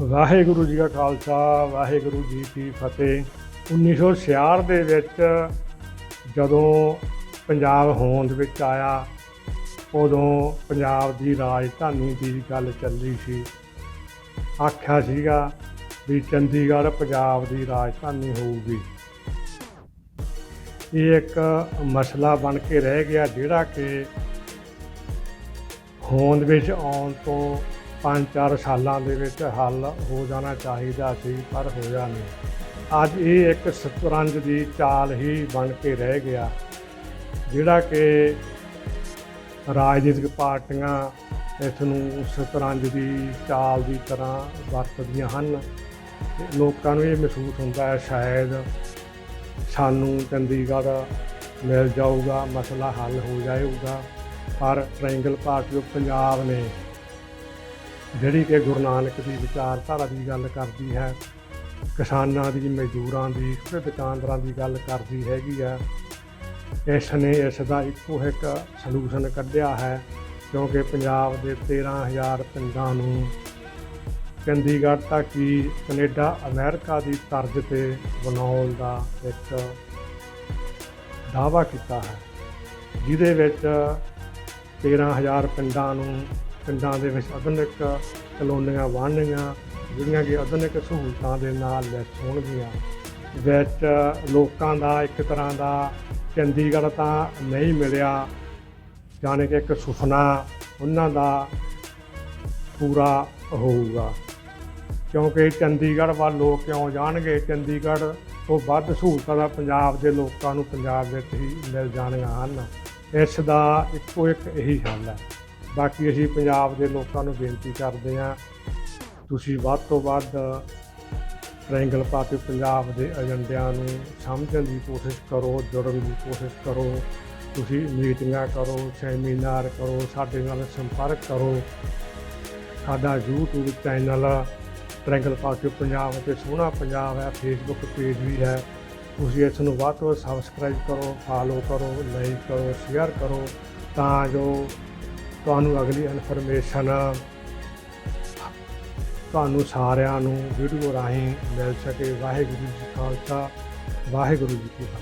ਵਾਹਿਗੁਰੂ ਜੀ ਕਾ ਖਾਲਸਾ, ਵਾਹਿਗੁਰੂ ਜੀ ਕੀ ਫਤਿਹ। 1966 ਦੇ ਵਿੱਚ ਜਦੋਂ ਪੰਜਾਬ ਹੋਂਦ ਵਿੱਚ ਆਇਆ, ਉਦੋਂ ਪੰਜਾਬ ਦੀ ਰਾਜਧਾਨੀ ਦੀ ਗੱਲ ਚੱਲੀ ਸੀ। ਆਖਿਆ ਸੀਗਾ ਵੀ ਚੰਡੀਗੜ੍ਹ ਪੰਜਾਬ ਦੀ ਰਾਜਧਾਨੀ ਹੋਊਗੀ। ਇਹ ਇੱਕ ਮਸਲਾ ਬਣ ਕੇ ਰਹਿ ਗਿਆ, ਜਿਹੜਾ ਕਿ ਹੋਂਦ ਵਿੱਚ ਆਉਣ ਤੋਂ 5-4 ਸਾਲਾਂ ਦੇ ਵਿੱਚ ਹੱਲ ਹੋ ਜਾਣਾ ਚਾਹੀਦਾ ਸੀ, ਪਰ ਹੋਇਆ ਨਹੀਂ। ਅੱਜ ਇਹ ਇੱਕ ਸ਼ਤਰੰਜ ਦੀ ਚਾਲ ਹੀ ਬਣ ਕੇ ਰਹਿ ਗਿਆ, ਜਿਹੜਾ ਕਿ ਰਾਜਨੀਤਿਕ ਪਾਰਟੀਆਂ ਇਸ ਨੂੰ ਸ਼ਤਰੰਜ ਦੀ ਚਾਲ ਦੀ ਤਰ੍ਹਾਂ ਵਰਤਦੀਆਂ ਹਨ। ਲੋਕਾਂ ਨੂੰ ਇਹ ਮਹਿਸੂਸ ਹੁੰਦਾ ਹੈ, ਸ਼ਾਇਦ ਸਾਨੂੰ ਚੰਡੀਗੜ੍ਹ ਮਿਲ ਜਾਊਗਾ, ਮਸਲਾ ਹੱਲ ਹੋ ਜਾਏਗਾ ਪਰ ਟ੍ਰਾਇੰਗਲ ਪਾਰਟੀ ਆਫ ਪੰਜਾਬ ਨੇ ਜਿਹੜੀ ਕਿ ਗੁਰੂ ਨਾਨਕ ਦੀ ਵਿਚਾਰਧਾਰਾ ਦੀ ਗੱਲ ਕਰਦੀ ਹੈ, ਕਿਸਾਨਾਂ ਦੀ, ਮਜ਼ਦੂਰਾਂ ਦੀ, ਤੇ ਦੁਕਾਨਦਾਰਾਂ ਦੀ ਗੱਲ ਕਰਦੀ ਹੈਗੀ ਆ। ਇਸ ਨੇ ਇਸ ਦਾ ਇੱਕੋ ਇੱਕ ਸਲੂਸ਼ਨ ਕੱਢਿਆ ਹੈ, ਕਿਉਂਕਿ ਪੰਜਾਬ ਦੇ 13000 ਪਿੰਡਾਂ ਨੂੰ ਚੰਡੀਗੜ੍ਹ ਤੱਕ ਹੀ ਕੈਨੇਡਾ, ਅਮਰੀਕਾ ਦੀ ਤਰਜ਼ ਤੇ ਬਣਾਉਣ ਦਾ ਇੱਕ ਦਾਅਵਾ ਕੀਤਾ ਹੈ, ਜਿਹਦੇ ਵਿੱਚ 13000 ਪਿੰਡਾਂ ਨੂੰ ਪਿੰਡਾਂ ਦੇ ਵਿੱਚ ਆਧੁਨਿਕ ਕਲੋਨੀਆਂ ਬਣਨੀਆਂ, ਜਿਹੜੀਆਂ ਕਿ ਆਧੁਨਿਕ ਸਹੂਲਤਾਂ ਦੇ ਨਾਲ ਲੈਸ ਹੋਣਗੀਆਂ। ਵਿੱਚ ਲੋਕਾਂ ਦਾ ਇੱਕ ਤਰ੍ਹਾਂ ਦਾ ਚੰਡੀਗੜ੍ਹ ਤਾਂ ਨਹੀਂ ਮਿਲਿਆ, ਜਾਣੀ ਕਿ ਇੱਕ ਸੁਪਨਾ ਉਹਨਾਂ ਦਾ ਪੂਰਾ ਹੋਊਗਾ। ਕਿਉਂਕਿ ਚੰਡੀਗੜ੍ਹ ਵੱਲ ਲੋਕ ਕਿਉਂ ਜਾਣਗੇ? ਚੰਡੀਗੜ੍ਹ ਤੋਂ ਵੱਧ ਸਹੂਲਤਾਂ ਦਾ ਪੰਜਾਬ ਦੇ ਲੋਕਾਂ ਨੂੰ ਪੰਜਾਬ ਵਿੱਚ ਹੀ ਮਿਲ ਜਾਣੀਆਂ ਹਨ। ਇਸ ਦਾ ਇੱਕੋ ਇੱਕ ਇਹੀ ਹੱਲ ਹੈ। ਬਾਕੀ ਅਸੀਂ ਪੰਜਾਬ ਦੇ ਲੋਕਾਂ ਨੂੰ ਬੇਨਤੀ ਕਰਦੇ ਹਾਂ, ਤੁਸੀਂ ਵੱਧ ਤੋਂ ਵੱਧ ਟ੍ਰਾਇੰਗਲ ਪਾਰਟੀ ਪੰਜਾਬ ਦੇ ਏਜੰਡਿਆਂ ਨੂੰ ਸਮਝਣ ਦੀ ਕੋਸ਼ਿਸ਼ ਕਰੋ, ਜੁੜਨ ਦੀ ਕੋਸ਼ਿਸ਼ ਕਰੋ, ਤੁਸੀਂ ਮੀਟਿੰਗਾਂ ਕਰੋ, ਸੈਮੀਨਾਰ ਕਰੋ, ਸਾਡੇ ਨਾਲ ਸੰਪਰਕ ਕਰੋ। ਸਾਡਾ YouTube channel triangle party Punjab ਤੇ ਸੋਹਣਾ ਪੰਜਾਬ ਹੈ ਫੇਸਬੁੱਕ ਪੇਜ ਵੀ ਹੈ। ਤੁਸੀਂ ਇਸ ਨੂੰ ਵੱਧ ਤੋਂ ਵੱਧ ਸਬਸਕ੍ਰਾਈਬ ਕਰੋ ਫਾਲੋ ਕਰੋ ਲਾਈਕ ਕਰੋ ਸ਼ੇਅਰ ਕਰੋ, ਤਾਂ ਜੋ ਤੁਹਾਨੂੰ ਅਗਲੀ ਇਨਫੋਰਮੇਸ਼ਨ ਤੁਹਾਨੂੰ ਸਾਰਿਆਂ ਨੂੰ ਵੀਡੀਓ ਰਾਹੀਂ ਮਿਲ ਸਕੇ। ਵਾਹਿਗੁਰੂ ਜੀ ਖਾਲਸਾ, ਵਾਹਿਗੁਰੂ ਜੀ ਕੀ ਫਤਿਹ।